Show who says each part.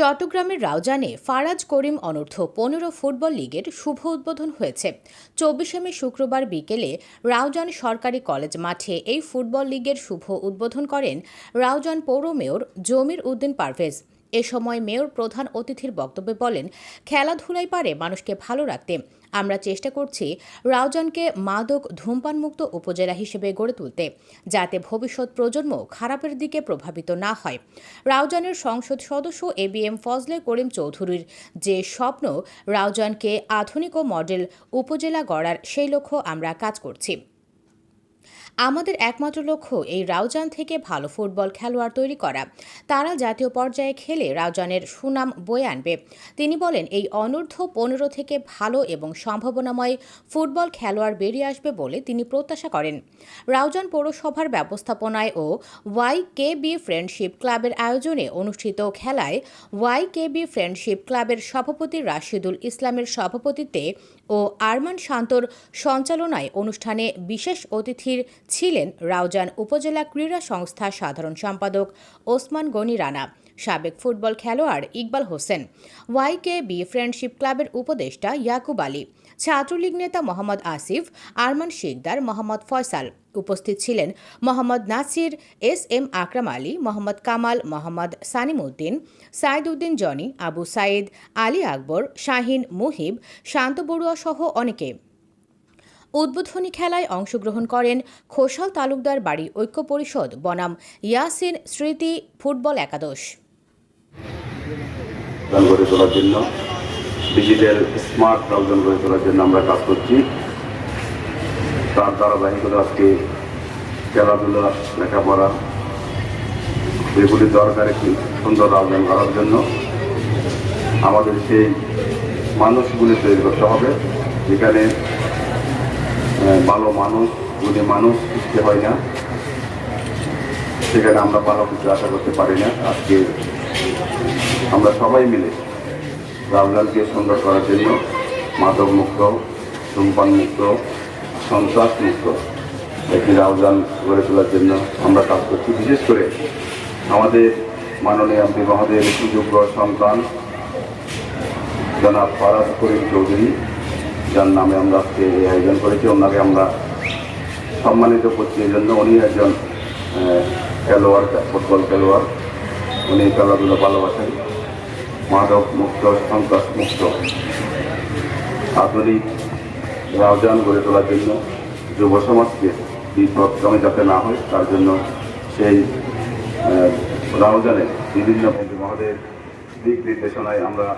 Speaker 1: চট্টগ্রামের রাউজানে ফারাজ করিম অনূর্ধ্ব পনেরো ফুটবল লীগের শুভ উদ্বোধন হয়েছে। চব্বিশে মে শুক্রবার বিকেলে রাউজান সরকারি কলেজ মাঠে এই ফুটবল লীগের শুভ উদ্বোধন করেন রাউজান পৌর মেয়র জমির উদ্দিন পারভেজ। এ সময় মেয়র প্রধান অতিথির বক্তব্যে বলেন, খেলাধুলাই পারে মানুষকে ভালো রাখতে। আমরা চেষ্টা করছি রাউজানকে মাদক ধূমপানমুক্ত উপজেলা হিসেবে গড়ে তুলতে, যাতে ভবিষ্যৎ প্রজন্ম খারাপের দিকে প্রভাবিত না হয়। রাউজানের সংসদ সদস্য A B M Fazle Karim চৌধুরীর যে স্বপ্ন, রাউজানকে আধুনিক ও মডেল উপজেলা গড়ার সেই লক্ষ্য আমরা কাজ করছি। আমাদের একমাত্র লক্ষ্য এই রাউজান থেকে ভালো ফুটবল খেলোয়াড় তৈরি করা। তারা জাতীয় পর্যায়ে খেলে রাউজানের সুনাম বয়ে আনবে। তিনি বলেন, এই অনূর্ধ্ব পনেরো থেকে ভালো এবং সম্ভাবনাময় ফুটবল খেলোয়াড় বেরিয়ে আসবে বলে তিনি প্রত্যাশা করেন। রাউজান পৌরসভার ব্যবস্থাপনায় ও ওয়াই কে বি ফ্রেন্ডশিপ ক্লাবের আয়োজনে অনুষ্ঠিত খেলায় ওয়াই কে বি ফ্রেন্ডশিপ ক্লাবের সভাপতি রাশিদুল ইসলামের সভাপতিত্বে ও আরমান শান্তর সঞ্চালনায় অনুষ্ঠানে বিশেষ অতিথির ছিলেন রাউজান উপজেলা ক্রীড়া সংস্থার সাধারণ সম্পাদক ওসমান গনি রানা, সাবেক ফুটবল খেলোয়াড় Iqbal Hossain Y K B friendship ক্লাবের উপদেষ্টা ইয়াকুব আলী, ছাত্রলীগ নেতা মোহাম্মদ আসিফ, আরমান শিকদার, মোহাম্মদ ফয়সাল। উপস্থিত ছিলেন মোহাম্মদ নাসির, এস এম আকরাম আলী, মোহাম্মদ কামাল, মোহাম্মদ সানিম উদ্দিন, সাইদ উদ্দিন জনি, আবু সাইদ, আলী আকবর, শাহিন মুহিব, শান্ত বড়ুয়া সহ অনেকে। উদ্বোধনী খেলায় অংশগ্রহণ করেন খোসাল তালুকদার বাড়ি ঐক্য পরিষদ, বনাম ইয়াসিন স্মৃতি ফুটবল একাদশ।
Speaker 2: গড়ে তোলার জন্য, ডিজিটাল স্মার্ট রাউজান গড়ে তোলার জন্য আমরা কাজ করছি। তার ধারাবাহিকতা আজকে খেলাধুলা, লেখাপড়া এগুলি দরকার একটি সুন্দর রাউজান করার জন্য। আমাদের সেই মানুষগুলি তৈরি করতে হবে, যেখানে ভালো মানুষ গুণী মানুষ সৃষ্টি হয় না, সেখানে আমরা ভালো কিছু আশা করতে পারি না। আজকে আমরা সবাই মিলে রামলালকে সুন্দর করার জন্য মাদক মুক্ত, ধূমপান মুক্ত, সন্ত্রাস মুক্ত একটি রাউজান গড়ে তোলার জন্য আমরা কাজ করছি। বিশেষ করে আমাদের মাননীয় এমপি মহোদয়ের সুযোগ্য সন্তান জনাব ফারাজ করিম চৌধুরী। যার নামে আমরা আজকে এই আয়োজন করেছি, ওনাকে আমরা সম্মানিত করছি। এই জন্য উনি একজন খেলোয়াড়, ফুটবল খেলোয়াড়। উনি খেলাধুলো ভালোবাসেন। মাদক মুক্ত, সন্ত্রাস মুক্ত। আধুনিক রাউজান গড়ে তোলার জন্য যুব সমাজকে বিপদক্রমে যাতে না হয়, তার জন্য সেই রাউজানে বিভিন্ন মহাদের দিক নির্দেশনায় আমরা